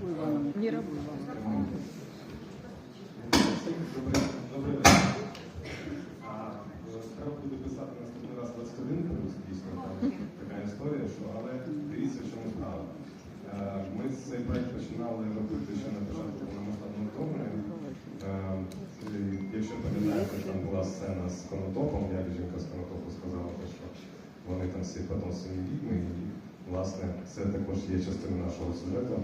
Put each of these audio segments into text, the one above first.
Не работает. Е, Треба буде писати наступний раз 21 плюс, дійсно, там така історія, що, але дивіться, чому справа. Е, Ми цей проект починали робити ще на початку повномасштабного вторгнення. Е, Якщо пам'ятаєте, там була сцена з конотопом, як жінка з конотопу сказала, що вони там всі потомственні відьми, і власне це також є частиною нашого сюжету.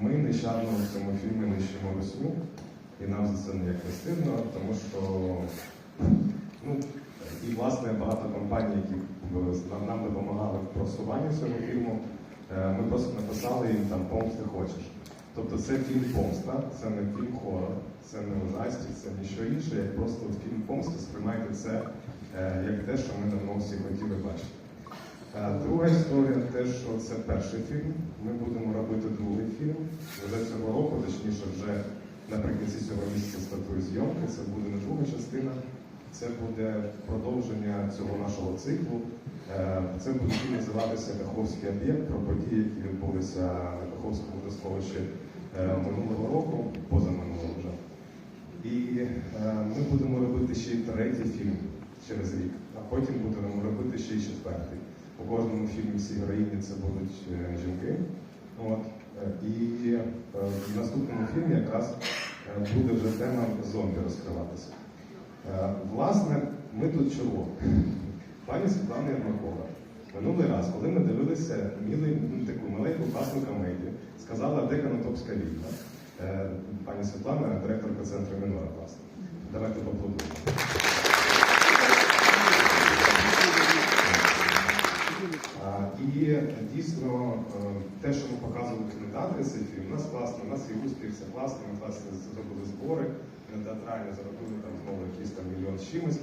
Ми нещадно в цьому фільмі нищимо Русню, і нам за це ніяк не стидно, тому що ну, і власне багато компаній, які е, нам, допомагали в просуванні цього фільму, е, ми просто написали їм там помсти хочеш. Тобто це фільм помста, це не фільм хорор, це не ужастик, це ніщо інше, як просто фільм помсти. Сприймайте це е, як те, що ми давно всі хотіли бачити. Друга історія те, що це перший фільм. Ми будемо робити другий фільм вже цього року, точніше, вже наприкінці цього місяця стартує зйомки. Це буде не друга частина, це буде продовження цього нашого циклу. Е, Це буде фільм називатися Каховський об'єкт про події, які відбулися на Каховському водосховищі е, минулого року, позаминулого вже. І е, ми будемо робити ще й третій фільм через рік, а потім будемо робити ще й четвертий. У кожному фільмі всі героїні це будуть жінки. От. Е, І в наступному фільмі якраз е, буде вже тема зомбі розкриватися. Е, Власне, ми тут чого? Пані Світлана Ярмакова. Минулий раз, коли ми дивилися мілий, ну, таку маленьку класну комедію, сказала, де Конотопська війна. Е, Пані Світлана, директорка центру Мінора, власне. Давайте поаплодуємо. А, І дійсно е, те, що ми показували в кінотеатрі, цей фільм, у нас класно, у нас і успіх, все класно, ми власне зробили збори, на театрально заробили там знову якийсь там мільйон з чимось.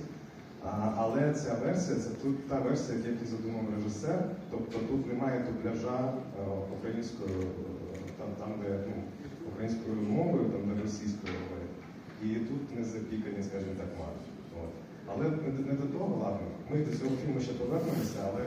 Але ця версія, це тут та версія, як і задумав режисер, тобто тут немає дубляжа е, українською, е, там, там де ну, українською мовою, там де російською мовою. І тут не запікані, скажімо так, марші. Але не до того, ладно, ми до цього фільму ще повернемося, але